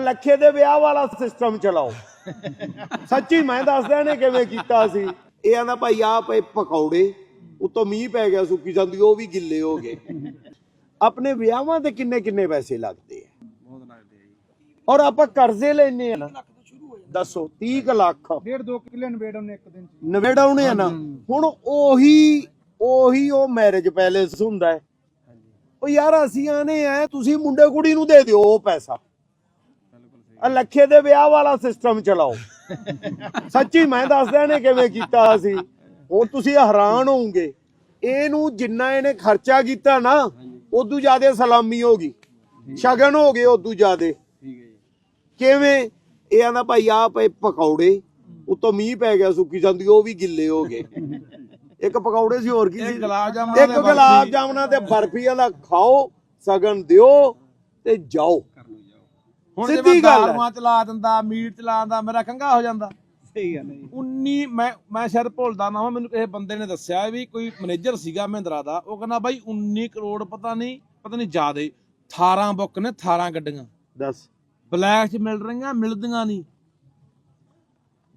ਲੱਖੇ ਦੇ ਵਿਆਹ ਵਾਲਾ ਸਿਸਟਮ ਚਲਾਓ। ਸੱਚੀ ਮੈਂ ਦੱਸਦਾ ਨੇ ਕਿਵੇਂ ਕੀਤਾ ਸੀ। ਇਹ ਆਂਦਾ ਭਾਈ ਆ ਪਏ ਪਕੌੜੇ ਉਤੋਂ ਮੀਂਹ ਪੈ ਗਿਆ ਸੁੱਕੀ ਜਾਂਦੀ ਉਹ ਵੀ ਗਿੱਲੇ ਹੋ ਗਏ। ਆਪਣੇ ਵਿਆਹਾਂ ਤੇ ਕਿੰਨੇ ਕਿੰਨੇ ਪੈਸੇ ਲੱਗਦੇ ਆ? ਬਹੁਤ ਲੱਗਦੇ ਆ ਜੀ। ਔਰ ਆਪਾਂ ਕਰਜ਼ੇ ਲੈਨੇ ਆ ਨਾ। ਦੱਸੋ 30 ਕੁ ਲੱਖ। ਡੇਢ ਦੋ ਕਿੱਲੇ ਨਵੇੜ ਉਹਨੇ ਇੱਕ ਦਿਨ ਚ। ਨਵੇੜਾਉਣੇ ਆ ਨਾ। ਹੁਣ ਉਹੀ ਉਹੀ ਉਹ ਮੈਰਿਜ ਪੈਲੇਸ ਹੁੰਦਾ ਹੈ। ਉਹ ਯਾਰ ਅਸੀਂ ਆਨੇ ਆ ਤੁਸੀਂ ਮੁੰਡੇ ਕੁੜੀ ਨੂੰ ਦੇ ਦਿਓ ਉਹ ਪੈਸਾ। ਬਿਲਕੁਲ ਸਹੀ ਆ ਲੱਖੇ ਦੇ ਵਿਆਹ ਵਾਲਾ ਸਿਸਟਮ ਚਲਾਓ। ਸੱਚੀ ਮੈਂ ਦੱਸਦਾ ਨੇ ਕਿਵੇਂ ਕੀਤਾ ਸੀ ਹੁਣ ਤੁਸੀਂ ਹੈਰਾਨ ਹੋਵੋਗੇ। ਇਹਨੂੰ ਜਿੰਨਾ ਇਹਨੇ ਖਰਚਾ ਕੀਤਾ ਨਾ ਉਦੋਂ ਜ਼ਿਆਦਾ ਸਲਾਮੀ ਹੋ ਗਈ। ਸ਼ਗਨ ਹੋ ਗਏ ਉਦੋਂ ਜ਼ਿਆਦਾ। ਠੀਕ ਹੈ ਜੀ ਕਿਵੇਂ? ਇਹ ਆਂਦਾ ਭਾਈ ਆ ਪਏ ਪਕੌੜੇ ਉਤੋਂ ਮੀਂਹ ਪੈ ਗਿਆ ਸੁੱਕੀ ਜਾਂਦੀ ਉਹ ਵੀ ਗਿੱਲੇ ਹੋ ਗਏ। ਇੱਕ ਪਕੌੜੇ ਸੀ ਹੋਰ ਕੀ ਸੀ? ਇੱਕ ਗੁਲਾਬ ਤੇ ਬਰਫੀ। ਜਾਮਣਾ ਤੇ ਬਰਫੀਆਂ ਦਾ ਖਾਓ ਸਗਨ ਦਿਓ ਤੇ ਜਾਓ। ਹੁਣ ਸਿੱਧੀ ਜੇ ਮੈਂ ਗੱਲ ਹੈ। ਦਾਲੂਆਂ ਚਲਾ ਦਿੰਦਾ ਮੀਟ ਚਲਾ ਦਿੰਦਾ ਮੇਰਾ ਕੰਗਾ ਹੋ ਜਾਂਦਾ। ਸਹੀ ਗੱਲ ਹੈ ਜੀ। 19 ਮੈਂ ਮੈਂ ਸ਼ਾਇਦ ਭੁੱਲਦਾ ਨਾ ਹਾਂ ਮੈਨੂੰ ਕਿਸੇ ਬੰਦੇ ਨੇ ਦੱਸਿਆ ਵੀ ਕੋਈ ਮੈਨੇਜਰ ਸੀਗਾ ਮਹਿੰਦਰਾ ਦਾ ਉਹ ਕਹਿੰਦਾ ਬਾਈ 19 ਕਰੋੜ ਪਤਾ ਨਹੀਂ ਪਤਾ ਨਹੀਂ ਜ਼ਿਆਦੇ 18 ਬੁੱਕ ਨੇ 18 ਗੱਡੀਆਂ। ਦੱਸ। ਬਲੈਕ 'ਚ ਮਿਲ ਰਹੀਆਂ ਮਿਲਦੀਆਂ ਨਹੀਂ।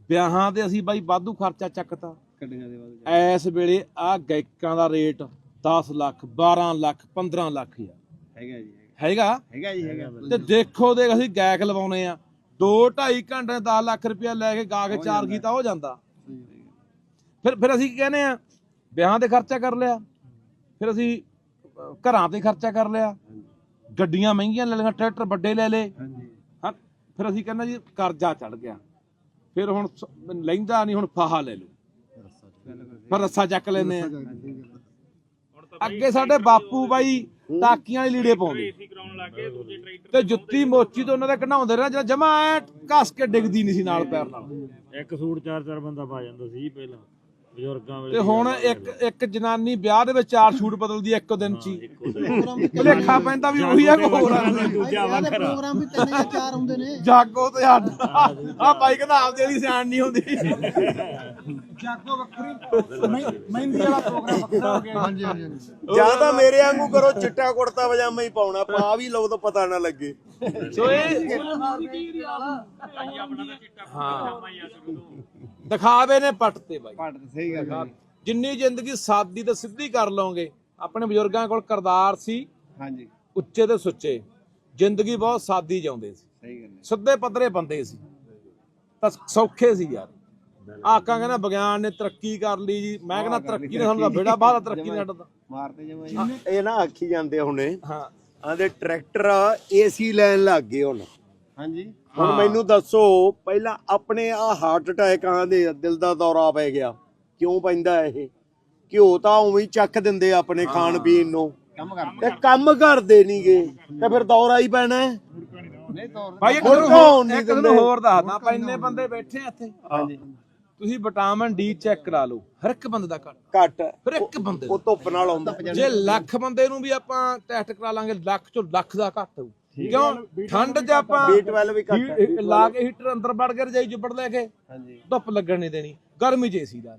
ਵਿਆਹਾਂ ਤੇ ਅਸੀਂ ਬਾਈ ਵਾਧੂ ਖਰਚਾ ਚੱਕਤਾ। ਕੱਢੀਆਂ ਦੇ ਐਸ ਵੇਲੇ ਆ ਗਾਇਕਾਂ ਦਾ ਰੇਟ 10 ਲੱਖ 12 ਲੱਖ 15 ਲੱਖ ਆ। ਹੈਗਾ ਜੀ ਹੈਗਾ? ਹੈਗਾ ਜੀ ਹੈਗਾ। ਤੇ ਦੇਖੋ ਦੇਖ ਅਸੀਂ ਗਾਇਕ ਲਵਾਉਨੇ ਆ। 2 2.5 ਘੰਟੇ 10 ਲੱਖ ਰੁਪਇਆ ਲੈ ਕੇ ਗਾ ਕੇ ਚਾਰ ਗੀਤਾ ਹੋ ਜਾਂਦਾ। ਫਿਰ ਫਿਰ ਅਸੀਂ ਕੀ ਕਹਿੰਦੇ ਆ? ਵਿਆਹਾਂ ਤੇ ਖਰਚਾ ਕਰ ਲਿਆ। ਫਿਰ ਅਸੀਂ ਘਰਾਂ ਤੇ ਖਰਚਾ ਕਰ ਲਿਆ। ਗੱਡੀਆਂ ਮਹਿੰਗੀਆਂ ਲੈ ਲਈਆਂ ਟਰੈਕਟਰ ਵੱਡੇ ਲੈ ਲਏ। ਹਾਂ ਫਿਰ ਅਸੀਂ ਕਹਿੰਦੇ ਜੀ ਕਰਜ਼ਾ ਚੜ ਗਿਆ। ਫਿਰ ਹੁਣ ਲੈਂਦਾ ਨਹੀਂ ਹੁਣ ਫਾਹਾ ਲੈ ਲਓ। ਫਿਰ ਰੱਸਾ ਚੱਕ ਲੈਨੇ ਆ। ਅੱਗੇ ਸਾਡੇ ਬਾਪੂ ਬਾਈ ਟਾਕੀਆਂ ਵਾਲੇ ਲੀੜੇ ਪਾਉਂਦੇ। ਤੇ ਜੁੱਤੀ ਮੋਚੀ ਤੋਂ ਉਹਨਾਂ ਦੇ ਕਢਾਉਂਦੇ ਰਹੇ ਜਿਹੜਾ ਜਮਾ ਐ ਕੱਸ ਕੇ ਡਿੱਗਦੀ ਨਹੀਂ ਸੀ ਨਾਲ ਪੈਰ ਨਾਲ। ਇੱਕ ਸੂਟ ਚਾਰ ਚਾਰ ਬੰਦਾ ਪਾ ਜਾਂਦਾ ਸੀ ਪਹਿਲਾਂ ਬਜ਼ੁਰਗਾਂ ਵੇਲੇ ਤੇ ਹੁਣ ਇੱਕ ਇੱਕ ਜਨਾਨੀ ਵਿਆਹ ਦੇ ਵਿੱਚ ਚਾਰ ਸੂਟ ਬਦਲਦੀ ਐ ਇੱਕ ਦਿਨ ਚ ਹੀ। ਭੁਲੇਖਾ ਪੈਂਦਾ ਵੀ ਉਹੀ ਆ ਕੋ ਹੋਰ ਆ। ਦੂਜਾ ਵੱਖਰਾ। ਪ੍ਰੋਗਰਾਮ ਵੀ ਤਿੰਨ ਜਾਂ ਚਾਰ ਹੁੰਦੇ ਨੇ। ਜਾਗੋ ਤੇ ਹੱਡ ਆ ਬਾਈ ਕਹਿੰਦਾ ਆਪਦੇ ਵਾਲੀ ਸਿਆਣ ਨਹੀਂ ਹੁੰਦੀ। ਜਾਗੋ ਵੱਖਰੀ ਮਹਿੰਦੀ ਵਾਲਾ ਪ੍ਰੋਗਰਾਮ ਵੱਖਰਾ ਹੋ ਗਿਆ। ਹਾਂਜੀ ਹਾਂਜੀ ਜਾਂ ਤਾਂ ਮੇਰੇ ਵਾਂਗੂ ਕਰੋ ਚਿੱਟਾ ਕੁੜਤਾ ਪਜਾਮਾ ਹੀ ਪਾਉਣਾ ਪਾ ਵੀ ਲਓ ਤਾਂ ਪਤਾ ਨਾ ਲੱਗੇ। ਸੋ ਇਹ ਹਾਂ ਦਿਖਾਵੇ ਨੇ ਪੱਟ ਤੇ ਬਾਈ। ਪੱਟ ਤੇ ਸਹੀ ਗੱਲ ਹੈ ਜੀ। ਜਿੰਨੀ ਜ਼ਿੰਦਗੀ ਸਾਦੀ ਤੇ ਸਿੱਧੀ ਕਰ ਲਓਗੇ ਆਪਣੇ ਬਜ਼ੁਰਗਾਂ ਕੋਲ ਕਰਦਾਰ ਸੀ ਹਾਂਜੀ। ਉੱਚੇ ਤੇ ਸੁੱਚੇ। ਜ਼ਿੰਦਗੀ ਬਹੁਤ ਸਾਦੀ ਜਿਉਂਦੇ ਸੀ। ਸਹੀ ਗੱਲ ਹੈ। ਸਿੱਧੇ ਪੱਧਰੇ ਬੰਦੇ ਸੀ। ਤਾਂ ਸੌਖੇ ਸੀ ਯਾਰ। ਆਕਾਂ ਕਹਿੰਦਾ ਵਿਗਿਆਨ ਨੇ ਤਰੱਕੀ ਕਰ ਲਈ ਜੀ। ਮੈਂ ਕਹਿੰਦਾ ਤਰੱਕੀ ਨੇ ਸਾਨੂੰ ਤਾਂ ਬੇੜਾ ਬਾਹਰ ਤਰੱਕੀ ਨੇ ਛੱਡਦਾ। ਮਾਰਦੇ ਜਮਾ ਇਹ ਨਾ ਆਖੀ ਜਾਂਦੇ ਹੁਣੇ। ਹਾਂ। ਆਂਦੇ ਟਰੈਕਟਰ ਏਸੀ ਲੈਣ ਲੱਗ ਗਏ ਹੁਣ। ਹਾਂਜੀ। ਹੁਣ ਮੈਨੂੰ ਦੱਸੋ ਪਹਿਲਾਂ ਆਪਣੇ ਆ ਹਾਰਟ ਅਟੈਕ ਆਂਦੇ ਦਿਲ ਦਾ ਦੌਰਾ ਪੈ ਗਿਆ। ਕਿਉਂ ਪੈਂਦਾ ਇਹ? ਘਿਓ ਤਾਂ ਉਵੇਂ ਹੀ ਚੱਕ ਦਿੰਦੇ ਆਪਣੇ ਖਾਣ ਪੀਣ ਨੂੰ। ਕੰਮ ਕਰ ਤੇ ਕੰਮ ਕਰਦੇ ਨਹੀਂਗੇ। ਤੇ ਫਿਰ ਦੌਰਾ ਹੀ ਪੈਣਾ ਹੈ। ਨਹੀਂ ਤੋਰ ਭਾਈ ਇੱਕ? ਹੋਰ ਦੱਸਦਾ ਆਪਾਂ ਇੰਨੇ ਬੰਦੇ ਬੈਠੇ ਆ ਇੱਥੇ। ਹਾਂਜੀ। ਤੁਸੀਂ ਵਿਟਾਮਿਨ ਡੀ ਚੈੱਕ ਕਰਾ ਲਓ। ਹਰ ਇੱਕ ਬੰਦੇ ਦਾ ਘੱਟ। ਘੱਟ। ਫਿਰ ਇੱਕ ਬੰਦੇ ਉਹ ਧੁੱਪ ਨਾਲ ਆਉਂਦਾ। ਜੇ ਲੱਖ ਬੰਦੇ ਨੂੰ ਵੀ ਆਪਾਂ ਟੈਸਟ ਕਰਾ ਲਾਂਗੇ ਲੱਖ ਚੋਂ ਲੱਖ ਦਾ ਘੱਟ ਹੋਊ। ਕਿਉਂ? ਠੰਡ 'ਚ ਆਪਾਂ B12 ਵੀ ਘੱਟ ਹੈ। ਲਾ ਕੇ ਹੀਟਰ ਅੰਦਰ ਵੜ ਕੇ ਰਜਾਈ ਉੱਪਰ ਲੈ ਕੇ ਹਾਂਜੀ। ਧੁੱਪ ਲੱਗਣ ਨਹੀਂ ਦੇਣੀ। ਗਰਮੀ 'ਚ ਏਸੀ ਦਾ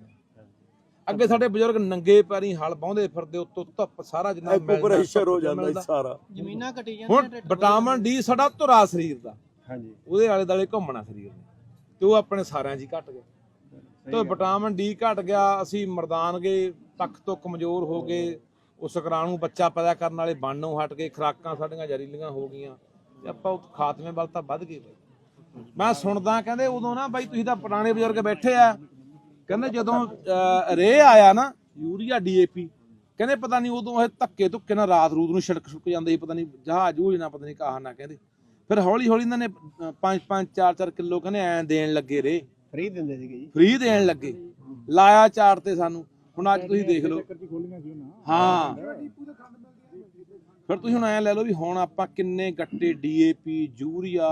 ਅੱਗੇ ਸਾਡੇ ਬਜ਼ੁਰਗ ਨੰਗੇ ਪੈਰੀ ਹਲ ਬਾਉਂਦੇ ਫਿਰਦੇ ਉੱਤੋਂ ਧੁੱਪ ਸਾਰਾ ਜਿੰਨਾ ਮਿਲਦਾ, ਪ੍ਰੈਸ਼ਰ ਹੋ ਜਾਂਦਾ ਮਿਲਦਾ। ਸਾਰਾ। ਜ਼ਮੀਨਾਂ ਘਟੀ ਹੁਣ ਜਾਂਦੀਆਂ ਵਿਟਾਮਿਨ ਡੀ ਸਾਡਾ ਧੁਰਾ ਸਰੀਰ ਦਾ। ਹਾਂਜੀ। ਉਹਦੇ ਆਲੇ ਦੁਆਲੇ ਘੁੰਮਣਾ ਸਰੀਰ ਨੇ। ਤੇ ਉਹ ਆਪਣੇ ਸਾਰਿਆਂ 'ਚ ਹੀ ਘਟ ਗਿਆ। ਤੇ ਵਿਟਾਮਿਨ ਡੀ ਘਟ ਗਿਆ ਅਸੀਂ ਮਰਦਾਨ ਗਏ ਤੱਕ ਤੋਂ ਕਮਜ਼ੋਰ ਹੋ ਗਏ ਉਹ ਸ਼ੁਕਰਾਣੂ ਬੱਚਾ ਪੈਦਾ ਕਰਨ ਵਾਲੇ ਬਣਨੋਂ ਹਟ ਗਏ ਖਰਾਕਾਂ ਸਾਡੀਆਂ ਜ਼ਹਿਰੀਲੀਆਂ ਹੋ ਗਈਆਂ ਤੇ ਆਪਾਂ ਉਹ ਖਾਤਮੇ ਵੱਲ ਤਾਂ ਵੱਧ ਗਏ ਬਈ। ਮੈਂ ਸੁਣਦਾ ਕਹਿੰਦੇ ਉਦੋਂ ਨਾ ਬਾਈ ਤੁਸੀਂ ਤਾਂ ਪੁਰਾਣੇ ਬਜ਼ੁਰਗ ਬੈਠੇ ਆ ਕਹਿੰਦੇ ਜਦੋਂ ਰੇ ਆਇਆ ਨਾ ਯੂਰੀਆ ਡੀਏਪੀ ਕਹਿੰਦੇ ਪਤਾ ਨਹੀਂ ਉਦੋਂ ਇਹ ਧੱਕੇ ਧੁੱਕੇ ਨਾਲ ਰਾਤ ਰੂਤ ਨੂੰ ਛਿੜਕ ਛੁੱਕ ਜਾਂਦੇ ਸੀ ਪਤਾ ਨਹੀਂ ਜਹਾਜ਼ ਜੂਝ ਨਾ ਪਤਾ ਨਹੀਂ ਕਾਹ ਨਾ ਕਹਿੰਦੇ। ਫਿਰ ਹੌਲੀ ਹੌਲੀ ਇਹਨਾਂ ਨੇ 5 5 4 4 ਕਿਲੋ ਕਹਿੰਦੇ ਐ ਦੇਣ ਲੱਗੇ ਰੇ। ਫ੍ਰੀ ਦਿੰਦੇ ਸੀਗੇ ਜੀ। ਫ੍ਰੀ ਦੇਣ ਲੱਗੇ। ਲਾਇਆ ਚਾਰ ਤੇ ਸਾਨੂੰ। ਹੁਣ ਅੱਜ ਤੁਸੀਂ ਦੇਖ ਲਓ। ਹਾਂ। ਫਿਰ ਤੁਸੀਂ ਹੁਣ ਐ ਲੈ ਲਓ ਵੀ ਹੁਣ ਆਪਾਂ ਕਿੰਨੇ ਗੱਟੇ ਡੀਏਪੀ ਯੂਰੀਆ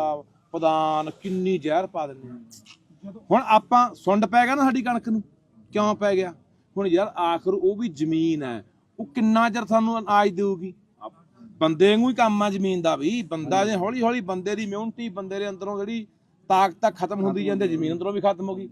ਪਦਾਨ ਕਿੰਨੀ ਜ਼ਹਿਰ ਪਾ ਦਿੰਦੇ ਆ ਹੁਣ ਆਪਾਂ ਸੁੰਡ ਪੈ ਗਿਆ ਨਾ ਸਾਡੀ ਕਣਕ ਨੂੰ। ਕਿਉਂ ਪੈ ਗਿਆ? ਹੁਣ ਯਾਰ ਆਖਰ ਉਹ ਵੀ ਜ਼ਮੀਨ ਹੈ। ਉਹ ਕਿੰਨਾ ਚਿਰ ਸਾਨੂੰ ਅਨਾਜ ਦੇਊਗੀ? ਬੰਦੇ ਵਾਂਗੂ ਹੀ ਕੰਮ ਆ ਜ਼ਮੀਨ ਦਾ ਵੀ। ਬੰਦਾ ਜੇ ਹੌਲੀ ਹੌਲੀ ਬੰਦੇ ਦੀ ਇਮਿਊਨਿਟੀ ਬੰਦੇ ਦੇ ਅੰਦਰੋਂ ਜਿਹੜੀ ਤਾਕਤ ਖਤਮ ਹੁੰਦੀ ਜਾਂਦੀ ਜ਼ਮੀਨ ਅੰਦਰੋਂ ਵੀ ਖਤਮ ਹੋ ਗਈ।